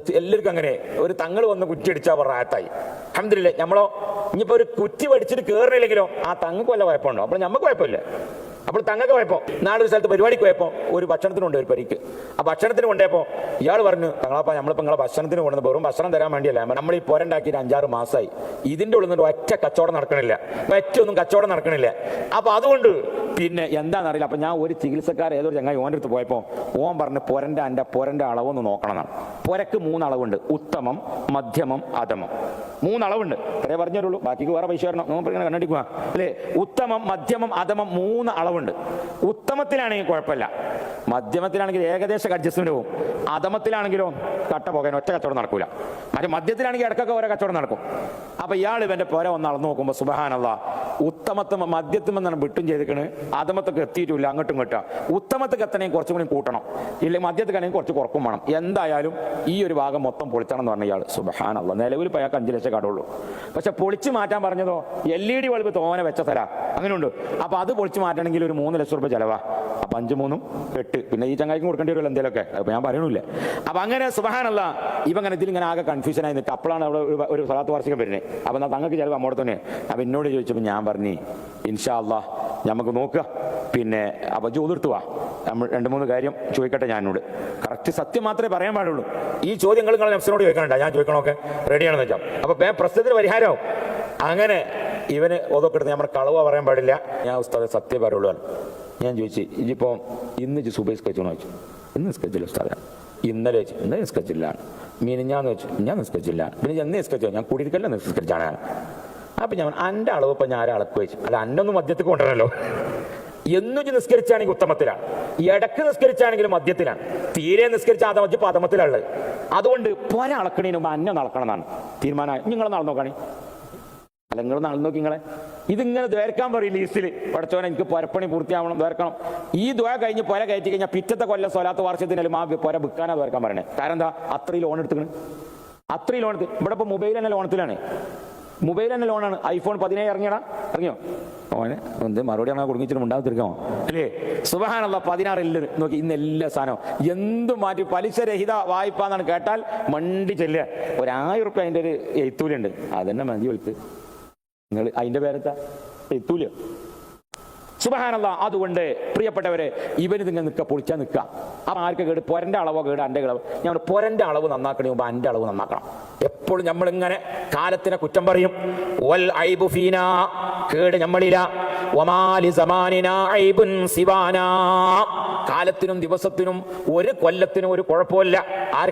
എല്ലാവർക്കും അങ്ങനെ. ഒരു തങ്ങൾ വന്ന് കുറ്റി അടിച്ചാൽ റാത്തായി അഹമ്മദില്ലേ നമ്മളോ ഇനിയിപ്പോ ഒരു കുറ്റി പഠിച്ചിട്ട് കയറണില്ലെങ്കിലോ ആ തങ്ങൾക്ക് വല്ല കുഴപ്പമുണ്ടോ? അപ്പോൾ നമുക്ക് കുഴപ്പമില്ല. അപ്പോൾ തങ്ങൾക്ക് കുഴപ്പം. നാളെ ഒരു സ്ഥലത്ത് പരിപാടിക്ക് പോയപ്പോൾ ഒരു ഭക്ഷണത്തിന് കൊണ്ട് ഒരു പരിക്ക്. ആ ഭക്ഷണത്തിന് കൊണ്ടേപ്പോ ഇയാൾ പറഞ്ഞു തങ്ങളപ്പ നമ്മളിപ്പോ നിങ്ങളെ ഭക്ഷണത്തിന് കൊണ്ടുവന്ന് വെറും ഭക്ഷണം തരാൻ വേണ്ടിയല്ല. നമ്മൾ ഈ പോരണ്ടാക്കിയിട്ട് അഞ്ചാറ് മാസമായി ഇതിന്റെ ഉള്ളിൽ നിന്ന് ഒറ്റ കച്ചവടം നടക്കണില്ല. ഒറ്റ ഒന്നും കച്ചവടം നടക്കണില്ല. അപ്പോൾ അതുകൊണ്ട് പിന്നെ എന്താണെന്നറിയില്ല. അപ്പം ഞാൻ ഒരു ചികിത്സക്കാർ ഏതൊരു ചങ്ങായി ഓന്റെ അടുത്ത് പോയപ്പോൾ ഓൻ പറഞ്ഞ് പൊരന്റെ എന്റെ പൊരന്റെ അളവൊന്ന് നോക്കണം എന്നാണ് പൊരക്ക് മൂന്ന് അളവുണ്ട് ഉത്തമം മധ്യമം അധമം. മൂന്നളവുണ്ട്. അത്രേ പറഞ്ഞുള്ളൂ ബാക്കിക്ക് വേറെ പൈസ വരണം നോമ്പ് ഇങ്ങനെ കണ്ണടിക്കുക അല്ലേ? ഉത്തമം മധ്യമം അധമം മൂന്ന് അളവുണ്ട്. ഉത്തമത്തിലാണെങ്കിൽ കുഴപ്പമില്ല. മധ്യമത്തിലാണെങ്കിൽ ഏകദേശം അഡ്ജസ്റ്റ്മെന്റ് പോകും അധമത്തിലാണെങ്കിലോ കട്ട പോകാൻ ഒറ്റ കച്ചവടം നടക്കൂല. മറ്റേ മധ്യത്തിലാണെങ്കിൽ ഇടക്കൊക്കെ ഓരോ കച്ചവടം നടക്കും. അപ്പൊ ഇയാൾ ഇവന്റെ പുര ഒന്ന് അളന്നു നോക്കുമ്പോൾ സുബഹാനല്ല ഉത്തമത്വം മദ്യത്തും എന്നാണ് വിട്ടും ചെയ്തിരിക്കണ്. അധമത്തൊക്കെ എത്തിയിട്ടില്ല അങ്ങോട്ടും ഇങ്ങോട്ടും. ഉത്തമത്തൊക്കെ എത്തണമെങ്കിൽ കുറച്ചും കൂടി കൂട്ടണം. ഇല്ലെങ്കിൽ മദ്യത്തിനാണെങ്കിൽ കുറച്ച് കുറക്കും വേണം. എന്തായാലും ഈ ഒരു ഭാഗം മൊത്തം പൊളിച്ചണം എന്ന് പറഞ്ഞ ഇയാൾ സുബഹാനല്ല. നിലവിൽ ഇപ്പോൾ അയാൾക്ക് അഞ്ച് ലക്ഷം കടമുള്ളൂ പക്ഷെ പൊളിച്ചു മാറ്റാൻ പറഞ്ഞതോ? എൽ ഇ ഡി ബൾബ് തോനെ വെച്ച തരാ അങ്ങനെയുണ്ട്. അപ്പൊ അത് പൊളിച്ചു മാറ്റണമെങ്കിൽ ഒരു മൂന്ന് ലക്ഷം രൂപ ചെലവാ. അപ്പൊ അഞ്ച് മൂന്നും എട്ട് പിന്നെ ഈ ചങ്ങായിക്കും കൊടുക്കേണ്ടി വരുമല്ലോ എന്തെങ്കിലുമൊക്കെ അപ്പൊ ഞാൻ പറയണില്ല അപ്പൊ അങ്ങനെ സുബഹാനല്ല ഇവ അങ്ങനെ ഇതിൽ ആകെ കൺഫ്യൂഷൻ ആയിരുന്നിട്ട് അപ്പോഴാണ് അവിടെ ഒരു- ഒരു സ്ഥലത്ത് വാർഷികം വരുന്നത് അപ്പൊ എന്നാ തങ്ങൾക്ക് ചിലപ്പോൾ അമ്മോടെ തന്നെ അപ്പൊ എന്നോട് ചോദിച്ചപ്പോൾ ഞാൻ പറഞ്ഞു ഇൻഷാ നമുക്ക് നോക്കുക. പിന്നെ അപ്പൊ ചോദിർത്തു വാ നമ്മൾ രണ്ട് മൂന്ന് കാര്യം ചോദിക്കട്ടെ ഞാനോട്. കറക്റ്റ് സത്യം മാത്രമേ പറയാൻ പാടുള്ളൂ. ഈ ചോദ്യങ്ങൾ നിങ്ങൾ നെഫ്സിനോട് ചോദിക്കണ്ട ഞാൻ ചോദിക്കണമൊക്കെ റെഡിയാണെന്ന് വെച്ചാൽ അപ്പൊ വേ പ്രശ്നത്തിന് പരിഹാരമാവും അങ്ങനെ ഇവന് ഓതൊക്കെ എടുത്ത് നമ്മുടെ കളവ പറയാൻ പാടില്ല. ഞാൻ ഉസ്താദെ സത്യം പറയുള്ളൂ. ഞാൻ ചോദിച്ചു ഇനിയിപ്പോൾ ഇന്ന് ഇച്ച് സുബൈ സ്കെച്ചോന്ന് ചോദിച്ചു. ഇന്ന് സ്കെച്ചില്ല സ്ഥലം ഇന്നലെ വെച്ച് ഇന്നലെ നിസ്കരിച്ചില്ല മീനിഞ്ഞാന്ന് വെച്ചു ഞാൻ നിസ്കരിച്ചില്ല പിന്നെ ഞാൻ നിസ്കരിച്ചോ ഞാൻ കൂടിയിരിക്കല്ലോ നിസ്കരിച്ചാണ് അപ്പൊ ഞാൻ എന്റെ അളവ് ഇപ്പൊ ഞാൻ അളക്ക് വെച്ചു. അല്ല അന്നൊന്നും മദ്യത്തിൽ കൊണ്ടുവരണല്ലോ എന്നും നിസ്കരിച്ചാണെങ്കിൽ ഉത്തമത്തിലാണ് ഇടയ്ക്ക് നിസ്കരിച്ചാണെങ്കിലും മദ്യത്തിലാണ്. തീരെ നിസ്കരിച്ച ആദം മദ്യ പദമത്തിലുള്ളത് അതുകൊണ്ട് പൊര അളക്കണേനും മുമ്പ് അന്നം അളക്കണം എന്നാണ് നടന്നു നോക്കണേ. അല്ല നിങ്ങൾ നടന്നു നോക്കി നിങ്ങളെ ഇതിങ്ങനെ ദ്വേർക്കാൻ പറയും ലീസ്റ്റിൽ പഠിച്ചോനെ എനിക്ക് പുരപ്പണി പൂർത്തിയാവണം ദ്വേർക്കണം ഈ ദ്വ കഴിഞ്ഞ് പുര കയറ്റി കഴിഞ്ഞാൽ പിറ്റത്തെ കൊല്ലം സ്വലാത്ത് വാർഷത്തിനാലും ആ പുര വിൽക്കാനാ ദ്വേർക്കാൻ പറയണേ? കാരണം എന്താ? അത്രയും ലോൺ എടുത്തുക്കണ്. അത്രയും ലോൺ എടുത്ത്. ഇവിടെ ഇപ്പോൾ മൊബൈൽ തന്നെ ലോണത്തിലാണ് മൊബൈൽ തന്നെ ലോണാണ് ഐഫോൺ പതിനേഴ് ഇറങ്ങിയടാ. ഇറങ്ങിയോ? ഓനെ എന്ത് മറുപടി അങ്ങനെ കുടുങ്ങിച്ചിട്ട് ഉണ്ടാകത്തിരിക്കാമോ അല്ലേ? സുബഹാനുള്ള പതിനാറില്ല നോക്കി ഇന്ന് എല്ലാ സാധനവും. എന്ത് മാറ്റി? പലിശരഹിത വായ്പ എന്നാണ് കേട്ടാൽ മണ്ടി ചെല്ലുക. ഒരായിരം റുപ്യ അതിന്റെ ഒരു എഴുത്തൂലുണ്ട്. അതന്നെ മതി വെളുത്ത്. നിങ്ങൾ അതിന്റെ പേരെത്താ എത്തൂല സുബഹാനല്ല അതുകൊണ്ട് പ്രിയപ്പെട്ടവരെ ഇവന് നിങ്ങൾ നിൽക്കുക പൊളിച്ചാൽ നിൽക്കുക അപ്പം ആർക്ക് കേട്? പൊരന്റെ അളവോ കേട്? എന്റെ അളവ് ഞാൻ പൊരന്റെ അളവ് നന്നാക്കണേ മുമ്പ് എന്റെ അളവ് നന്നാക്കണം. എപ്പോഴും നമ്മളിങ്ങനെ കാലത്തിനെ കുറ്റം പറയും. വൽ ഐബു കേട് നമ്മളില വമാലി സമാനിന ഐബുൻ സിവാന. കാലത്തിനും ദിവസത്തിനും ഒരു കൊല്ലത്തിനും ഒരു കുഴപ്പമില്ല ആർ